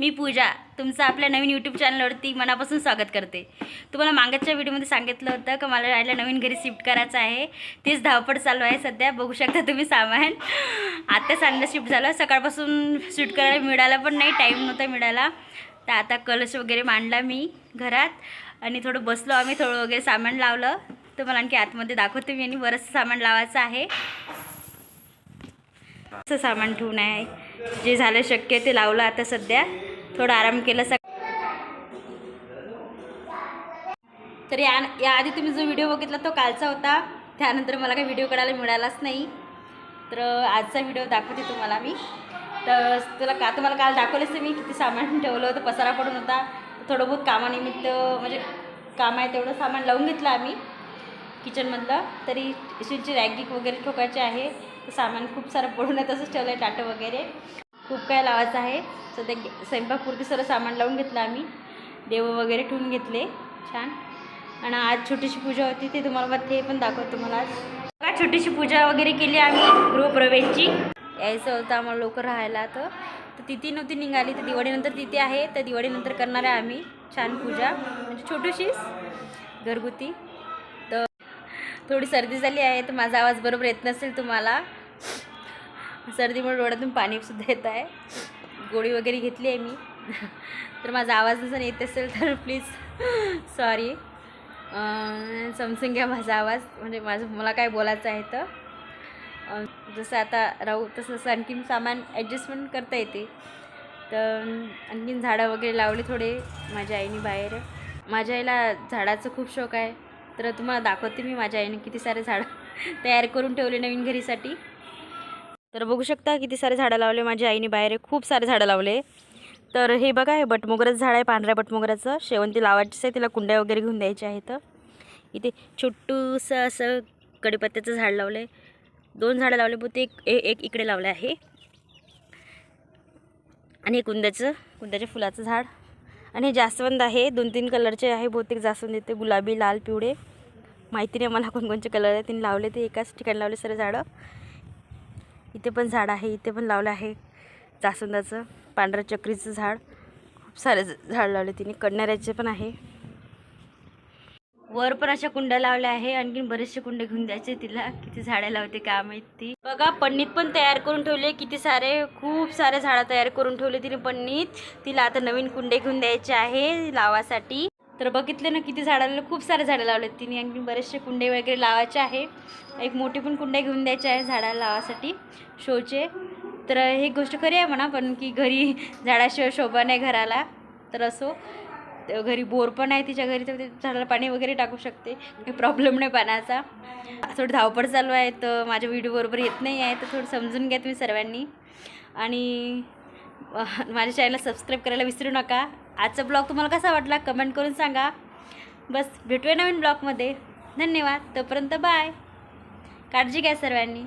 मी पूजा तुमचं आपल्या नवीन यूट्यूब चॅनलवरती मनापासून स्वागत करते. तुम्हाला मागच्या व्हिडिओमध्ये सांगितलं होतं का मला राहायला नवीन घरी शिफ्ट करायचं आहे. तेच धावपळ चालू आहे सध्या. बघू शकता तुम्ही सामान. आत्ता सांगलं शिफ्ट झालं. सकाळपासून शूट करायला मिळाला पण नाही टाईम नव्हता मिळाला. तर आता कलश वगैरे मांडला मी घरात. आणि थोडं बसलो आम्ही थोडं वगैरे सामान लावलं. तर मला आणखी आतमध्ये दाखवते मी. आणि बरंचसं सामान लावायचं आहे. असं सामान ठेवून आहे. जे झालं शक्य ते लावलं आता सध्या. थोडा आराम केला सक तर या याआधी तुम्ही जो व्हिडिओ बघितला तो कालचा होता. त्यानंतर मला काही व्हिडिओ काढायला मिळालाच नाही. तर आजचा व्हिडिओ दाखवते तुम्हाला मी. तर तुला का तुम्हाला काल दाखवलेच मी किती सामान ठेवलं होतं पसारा पडून होता. थोडं बहुत कामानिमित्त म्हणजे काम आहे तेवढं सामान लावून घेतलं आम्ही किचनमधलं तरी स्टीलची रॅगिक वगैरे ठोकायची आहे. तर सामान खूप सारं पडून आहे तसंच ठेवलं आहे टाटं वगैरे. खूप काय लावायचं आहे. सध्या गे- स्वयंपाकपुरती सर्व सामान लावून घेतलं आम्ही. देव वगैरे ठेवून घेतले. छान. आणि आज छोटीशी पूजा होती ते तुम्हाला मग ते पण दाखवतो तुम्हाला आज. बघा छोटीशी पूजा वगैरे केली आम्ही गृहप्रवेशची. यायचं होतं आम्हाला लवकर राहायला तर. तर तिथी नव्हती निघाली तर दिवाळीनंतर तिथे आहे. तर दिवाळीनंतर करणार आहे आम्ही छान पूजा. म्हणजे छोटीशीच घरगुती. तर थोडी सर्दी झाली आहे तर माझा आवाज बरोबर येत नसेल तुम्हाला. सर्दीमुळे डोळ्यातून पाणीसुद्धा येत आहे. गोळी वगैरे घेतली आहे मी. तर माझा आवाज जर येत असेल तर प्लीज सॉरी समजून घ्या माझा आवाज. म्हणजे माझं मला काय बोलायचं आहे तर. जसं आता राहू तसं आणखीन सामान ॲडजस्टमेंट करता येते. तर आणखीन झाडं वगैरे लावले थोडे माझ्या आईने बाहेर. माझ्या आईला झाडाचं खूप शौक आहे. तर तुम्हाला दाखवते मी माझ्या आईने किती सारे झाडं तयार करून ठेवले नवीन घरीसाठी. तर बघू शकता किती सारे झाडं लावले. माझ्या आईने बाहेर खूप सारे झाडं लावले. तर हे बघा हे बटमोगराचं झाड आहे पांढऱ्या बटमोगराचं. शेवंती लावायचीच आहे तिला कुंड्या वगैरे घेऊन द्यायच्या आहेत. इथे छोटूसं असं कडीपत्त्याचं झाड लावलं आहे दोन झाडं लावले बहुतेक एक एक इकडे लावलं आहे. आणि हे कुंद्याचं कुंद्याच्या फुलाचं झाड. आणि हे जास्वंद आहे दोन तीन कलरचे आहे बहुतेक जास्वंद येते. गुलाबी लाल पिवळे. माहिती नाही मला कोणकोणचे कलर आहे तिने लावले ते एकाच ठिकाणी लावले सर्व झाडं. इथे पण झाड आहे इथे पण लावलं आहे. जास्वंदाचं पांढऱ्या चक्रीचं झाड. खूप सारे झाड लावले तिने कडणाऱ्याचे पण आहे. वर पण अशा कुंड्या लावल्या आहे आणखीन बरेचसे कुंडे घेऊन द्यायचे तिला. किती झाडे लावते का माहिती. बघा पन्नीत पण तयार करून ठेवले किती सारे खूप सारे झाडं तयार करून ठेवले तिने पन्नीत. तिला आता नवीन कुंडे घेऊन द्यायचे आहे लावासाठी. तर बघितले ना किती झाडं खूप सारे झाडं लावले तिने आणखीन बरेचसे कुंडे वगैरे लावायचे आहे. एक मोठी पण कुंडे घेऊन द्यायचे आहे झाडाला लावासाठी शोचे. तर हे गोष्ट खरी आहे म्हणा पण की घरी झाडाशिवाय शोभा नाही घराला. तर असो तर घरी बोर पण आहे तिच्या घरी तर ते झाडाला पाणी वगैरे टाकू शकते. काही प्रॉब्लेम नाही पाण्याचा. थोडी धावपळ चालू आहे तर माझ्या व्हिडिओ बरोबर येत नाही आहे तर थोडं समजून घ्या तुम्ही सर्वांनी. आणि माझ्या चॅनलला सबस्क्राईब करायला विसरू नका. आजचा ब्लॉग तुम्हाला कसा वाटला कमेंट करून सांगा. बस भेटूया नवीन ब्लॉगमध्ये धन्यवाद. तोपर्यंत बाय काळजी घ्या सर्वांनी.